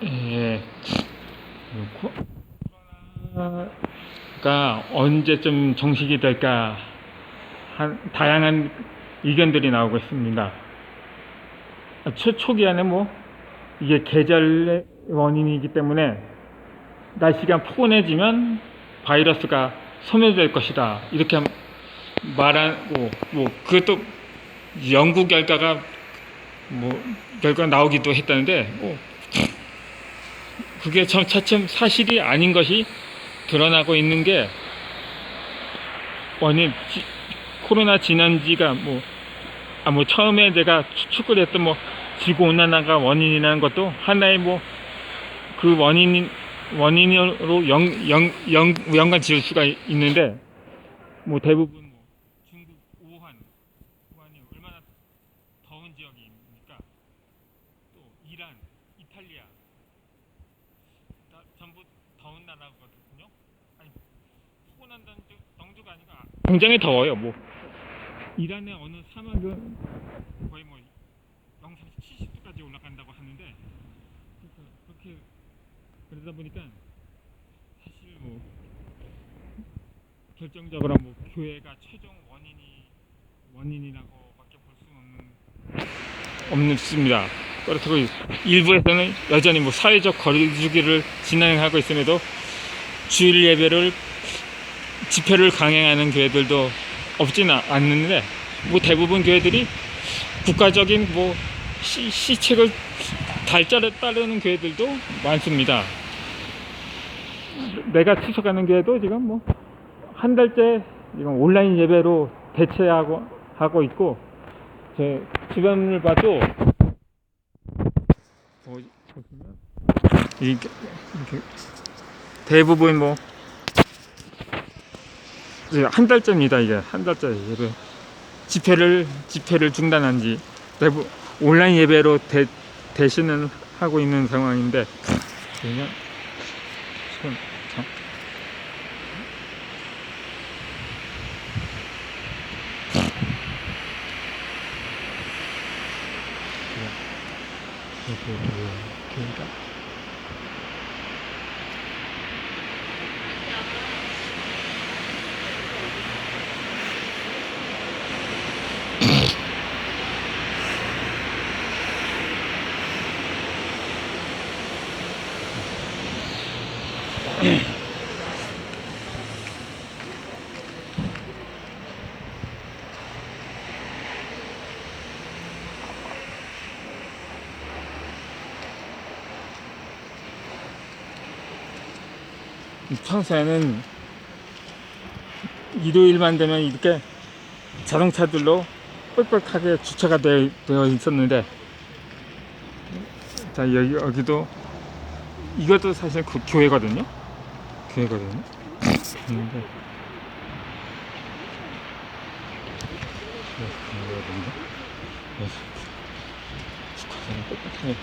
예, 코로나가 언제쯤 정식이 될까? 한 다양한 의견들이 나오고 있습니다. 초, 초기에는 뭐 이게 계절의 원인이기 때문에 날씨가 포근해지면 바이러스가 소멸될 것이다. 이렇게 말하고 뭐 그것도 연구 결과가 뭐 결과 나오기도 했다는데 뭐 그게 참 차츰 사실이 아닌 것이 드러나고 있는 게 원인 지- 코로나 지난 지가 뭐 아 뭐 처음에 내가 추- 축구를 했던 뭐 지구 온난화가 원인이라는 것도 하나의 뭐 그 원인 원인으로 연, 연, 연, 연관 지을 수가 있는데 뭐 대부분 뭐 중국 우한 우한이 얼마나 더운 지역입니까? 또 이란, 이탈리아 나라거든요. 아니 포근한 정도, 정도가 아니라 굉장히 더워요. 뭐 이란의 어느 사막은 거의 뭐 영상 70도까지 올라간다고 하는데 그러니까 그렇게 그러다 보니까 사실 뭐 결정적으로 뭐 교회가 최종 원인이 원인이라고밖에 볼 수는 없는 없습니다. 그렇다고 일부에서는 여전히 뭐 사회적 거리두기를 진행하고 있음에도 주일 예배를 집회를 강행하는 교회들도 없지는 않는데 뭐 대부분 교회들이 국가적인 뭐 시, 시책을 달짜를 따르는 교회들도 많습니다. 내가 추석하는 교회도 지금 뭐 한 달째 지금 온라인 예배로 대체하고 하고 있고 제 주변을 봐도 뭐, 보시면 이렇게, 이렇게. 대부분 뭐 이제 한 달째입니다 이게. 한 달째 예배 집회를 집회를 중단한 지 대부 온라인 예배로 대, 대신을 하고 있는 상황인데 그냥 손 참. 그러니까 평소에는 일요일만 되면 이렇게 자동차들로 빽빽하게 주차가 되어, 되어 있었는데 자 여기 여기도 이것도 사실 그 교회거든요? 교회거든요? 근데. 교회거든요. 그래서 축하사는 빽빽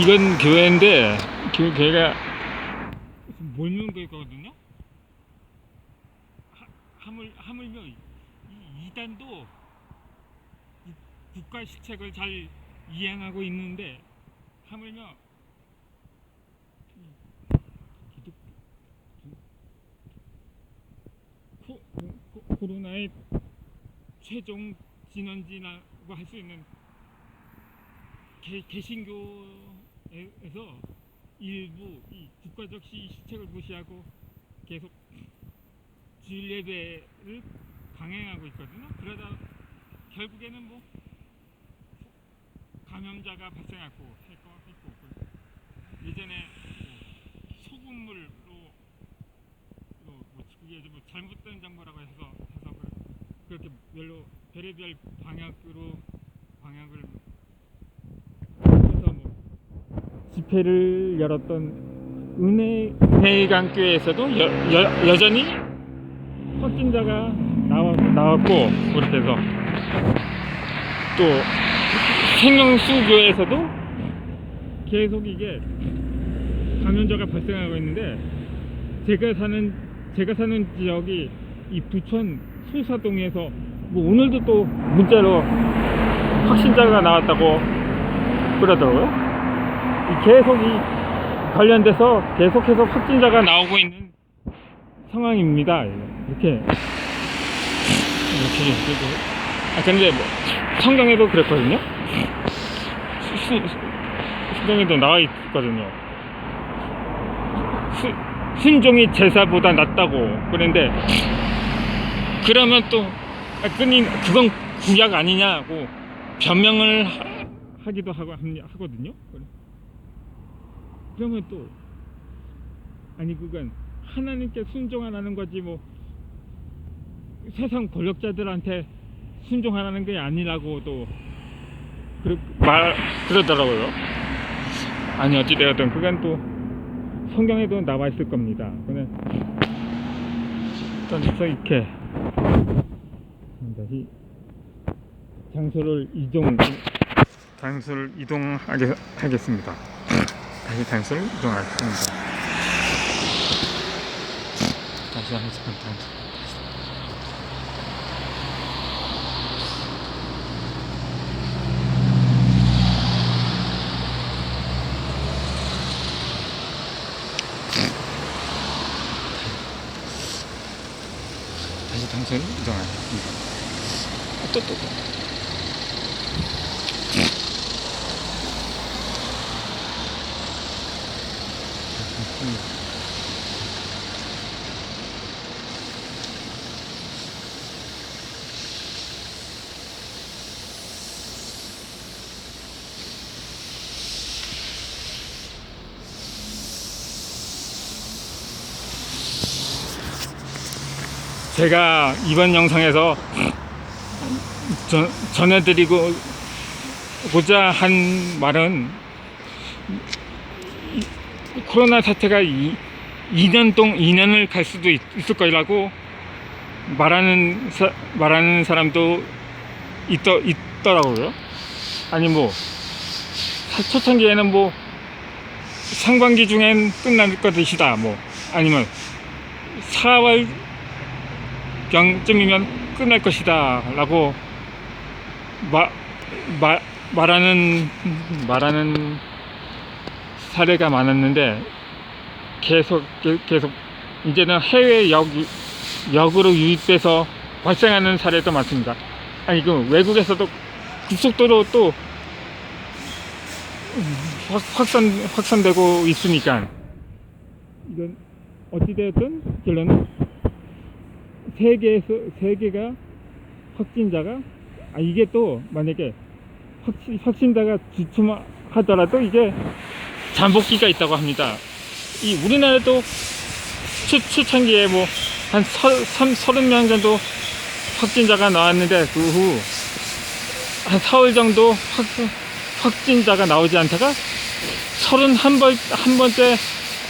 이건 교회인데 교, 교회가 몰면 교회거든요. 하, 하물 하물며 이, 이단도 이 국가 실책을 잘 이행하고 있는데 하물며 코, 코, 코로나의 최종 진원지나 뭐할수 있는 개, 개신교 에서 일부 이 국가적 시, 시책을 무시하고 계속 주일 예배를 강행하고 있거든요. 그러다 결국에는 뭐 감염자가 발생하고 있고 그 예전에 뭐 소금물로 뭐, 뭐 그게 이제 뭐 잘못된 정보라고 해서 해서 그- 그렇게 별로 별의별 방향으로 방향을 해서 뭐 집회를 열었던 은혜 은혜강교회에서도 여, 여, 여전히 확진자가 나와, 나왔고 그렇게 해서 또 생명수교에서도 계속 이게 감염자가 발생하고 있는데 제가 사는 제가 사는 지역이 이 부천 소사동에서 뭐 오늘도 또 문자로 확진자가 나왔다고 그러더라고요. 이 계속 이 관련돼서 계속해서 확진자가 나오고 있는 상황입니다. 이렇게 이렇게 그리고 아 근데 뭐 성경에도 그랬거든요. 수, 수, 성경에도 나와 있거든요. 수, 순종이 제사보다 낫다고 그런데 그러면 또 아, 그니 그건 구약 아니냐고 변명을 하, 하기도 하고 하거든요. 그러면 또 아니 그건 하나님께 순종하라는 거지 뭐 세상 권력자들한테 순종하라는 게 아니라고 또 그러, 말 그러더라고요. 아니 어찌 되었든 그건 또 성경에도 나와 있을 겁니다. 그냥 일단 서 이렇게 다시 장소를 이동 장소를 이동하겠습니다. 다시 장소를 이동하겠습니다. 다시 한번 장소. 다시 장소를 이동하겠습니다. 아, 또, 또, 또. 제가 이번 영상에서 전, 전해드리고 고자 한 말은 이- 코로나 사태가 이, 2년 동 2년을 갈 수도 있, 을 거라고 말하는 사, 말하는 사람도 있더, 있더라고요. 아니 뭐 사- 초창기에는 뭐 상반기 중엔 끝날 것이다 뭐 아니면 4월 경쯤이면 끝날 것이다 라고 마, 마, 말하는 말하는 사례가 많았는데 계속 계- 계속 이제는 해외 역 역으로 유입돼서 발생하는 사례도 많습니다. 아니 그 외국에서도 급속도로 또 확, 확산 확산되고 있으니까 이건 어찌되었든 결론은 세계에서 세계가 확진자가 아 이게 또 만약에 확신, 확진자가 주춤하더라도 이게 잠복기가 있다고 합니다. 이 우리나라도 초, 초창기에 뭐 한 서른 명 정도 확진자가 나왔는데 그 후 한 사흘 정도 확, 확진자가 나오지 않다가 서른 한 번 한 번째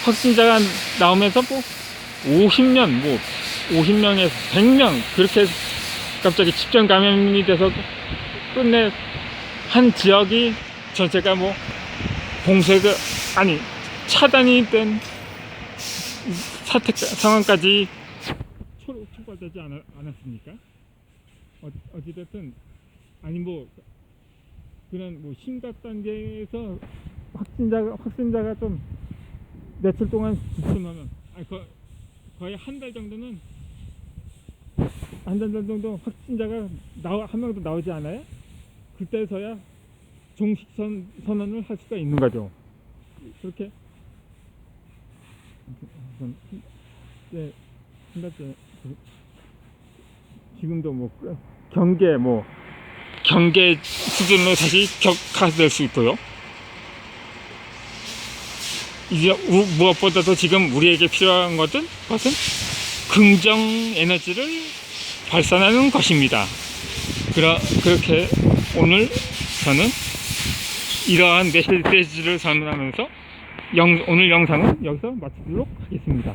확진자가 나오면서 뭐 50명 뭐 50명에서 100명 그렇게 갑자기 집단 감염이 돼서 끝내 한 지역이 전체가 뭐 봉쇄가 아니 차단이 된 사태 상황까지 초, 초과되지 않았, 않았습니까? 어, 어찌됐든 아니 뭐 그런 뭐 심각 단계에서 확진자가 확진자가 좀 며칠 동안 주춤하면 아니 거, 거의 한 달 정도는 정도 확진자가 한 명도 나오지 않아요? 그때서야 종식 선, 선언을 할 수가 있는 거죠. 그렇게 네, 한 가지 지금도 뭐 경계 뭐 경계 수준으로 다시 격화될 수 있고요. 이제 우- 무엇보다도 지금 우리에게 필요한 것은 것은 긍정 에너지를 발산하는 것입니다. 그러, 그렇게 오늘 저는 이러한 메시지를 전하면서 영, 오늘 영상은 여기서 마치도록 하겠습니다.